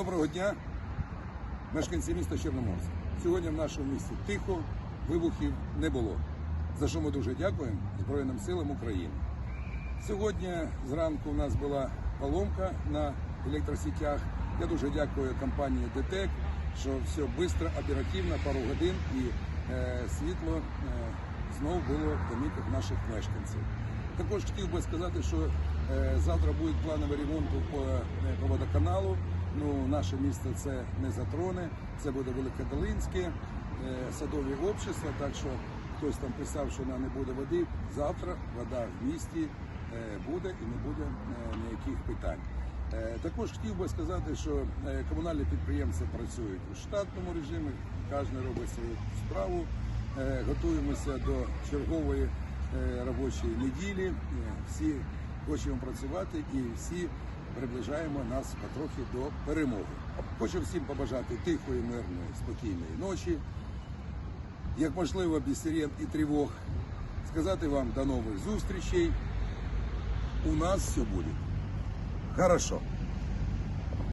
Доброго дня, мешканці міста Чорноморськ. Сьогодні в нашому місті тихо, вибухів не було. За що ми дуже дякуємо Збройним силам України. Сьогодні зранку у нас була поломка на електросетях. Я дуже дякую компанії ДТЕК, що все швидко, оперативно, пару годин і е, світло е, знову було в домівках наших мешканців. Також хотів би сказати, що е, завтра буде плановий ремонт по, е, по водоканалу. Ну, наше місто це не затроне, це буде Великодолинське, е, садові общества, так що хтось там писав, що вона не буде води. Завтра вода в місті е, буде і не буде е, ніяких питань. Також хотів би сказати, що комунальні підприємці працюють у штатному режимі, кожен робить свою справу. Готуємося до чергової робочої неділі. Всі хочемо працювати і всі приближаємо нас потрохи до перемоги. Хочу всім побажати тихої, мирної, спокійної ночі, як можливо, без сирен і тривог. Сказати вам до нових зустрічей. У нас все буде. Хорошо.